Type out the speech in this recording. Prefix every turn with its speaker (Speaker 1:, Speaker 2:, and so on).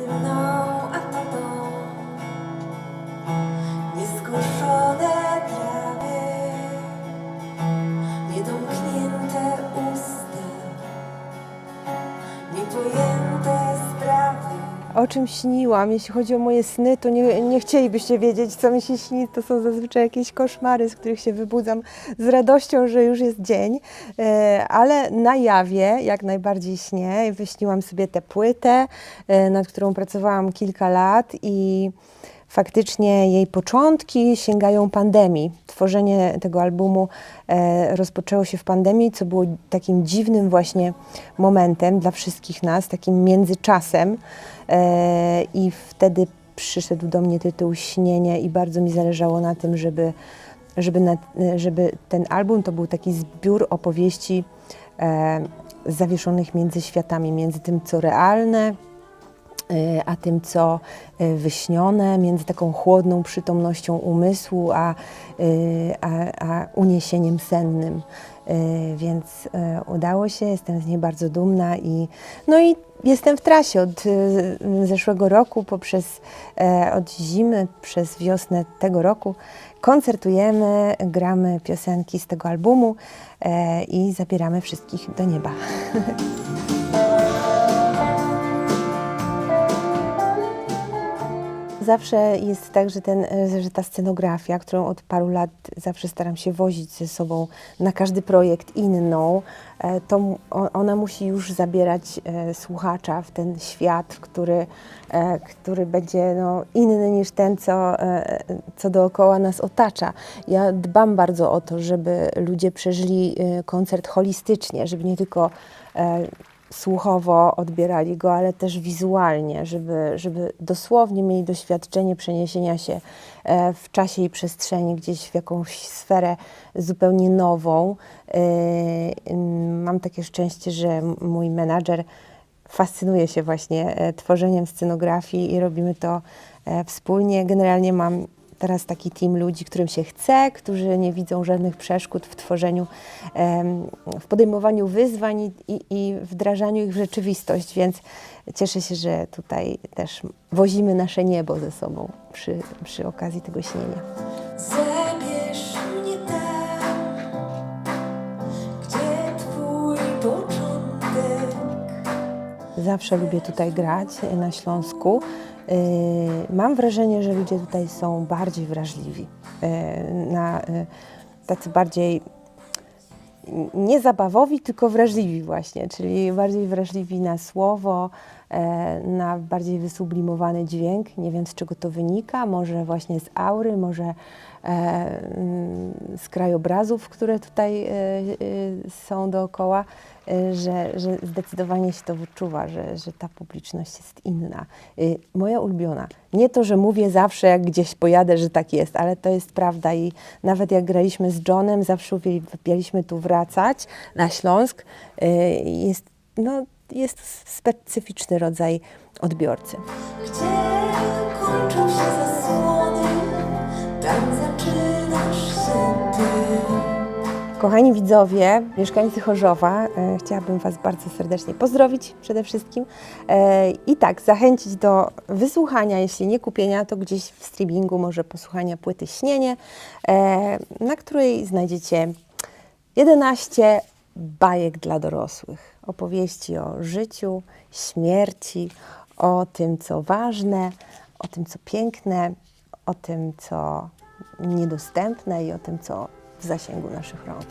Speaker 1: między mną a tobą. Trawy, niedomknięte
Speaker 2: O czym śniłam? Jeśli chodzi o moje sny, to nie, nie chcielibyście wiedzieć, co mi się śni. To są zazwyczaj jakieś koszmary, z których się wybudzam z radością, że już jest dzień. E, Ale na jawie jak najbardziej śnię. Wyśniłam sobie tę płytę, e, nad którą pracowałam kilka lat i faktycznie jej początki sięgają pandemii. Tworzenie tego albumu e, rozpoczęło się w pandemii, co było takim dziwnym właśnie momentem dla wszystkich nas, takim międzyczasem. E, I wtedy przyszedł do mnie tytuł Śnienie i bardzo mi zależało na tym, żeby, żeby, na, żeby ten album to był taki zbiór opowieści e, zawieszonych między światami, między tym, co realne, e, a tym, co e, wyśnione, między taką chłodną przytomnością umysłu, a, e, a, a uniesieniem sennym. Więc udało się, jestem z niej bardzo dumna i, no i jestem w trasie od zeszłego roku, poprzez e, od zimy, przez wiosnę tego roku. Koncertujemy, gramy piosenki z tego albumu e, i zabieramy wszystkich do nieba. Zawsze jest tak, że, ten, że ta scenografia, którą od paru lat zawsze staram się wozić ze sobą na każdy projekt inną, e, to ona musi już zabierać e, słuchacza w ten świat, który, e, który będzie no, inny niż ten, co, co dookoła nas otacza. Ja dbam bardzo o to, żeby ludzie przeżyli koncert holistycznie, żeby nie tylko słuchowo odbierali go, ale też wizualnie, żeby, żeby dosłownie mieli doświadczenie przeniesienia się e, w czasie i przestrzeni gdzieś w jakąś sferę zupełnie nową. E, Mam takie szczęście, że mój menadżer fascynuje się właśnie e, tworzeniem scenografii i robimy to wspólnie. Generalnie mam teraz taki team ludzi, którym się chce, którzy nie widzą żadnych przeszkód w tworzeniu, w podejmowaniu wyzwań i, i, i wdrażaniu ich w rzeczywistość, więc cieszę się, że tutaj też wozimy nasze niebo ze sobą przy, przy okazji tego śnienia.
Speaker 1: Zabierz mnie tam, gdzie twój początek.
Speaker 2: Zawsze lubię tutaj grać na Śląsku. Yy, Mam wrażenie, że ludzie tutaj są bardziej wrażliwi, yy, na, yy, tacy bardziej nie zabawowi, tylko wrażliwi właśnie, czyli bardziej wrażliwi na słowo, na bardziej wysublimowany dźwięk. Nie wiem z czego to wynika, może właśnie z aury, może mm, z krajobrazów, które tutaj są dookoła, że, że zdecydowanie się to wyczuwa, że, że ta publiczność jest inna. E, Moja ulubiona. Nie to, że mówię zawsze, jak gdzieś pojadę, że tak jest, ale to jest prawda i nawet jak graliśmy z Johnem, zawsze uwielbialiśmy tu wracać na Śląsk. E, Jest, no, jest specyficzny rodzaj odbiorcy.
Speaker 1: Gdzie kończą się zasłony, tam zaczynasz się ty.
Speaker 2: Kochani widzowie, mieszkańcy Chorzowa, e, chciałabym Was bardzo serdecznie pozdrowić przede wszystkim e, i tak zachęcić do wysłuchania, jeśli nie kupienia, to gdzieś w streamingu może posłuchania płyty Śnienie, e, na której znajdziecie 11 bajek dla dorosłych. Opowieści o życiu, śmierci, o tym, co ważne, o tym, co piękne, o tym, co niedostępne i o tym, co w zasięgu naszych rąk.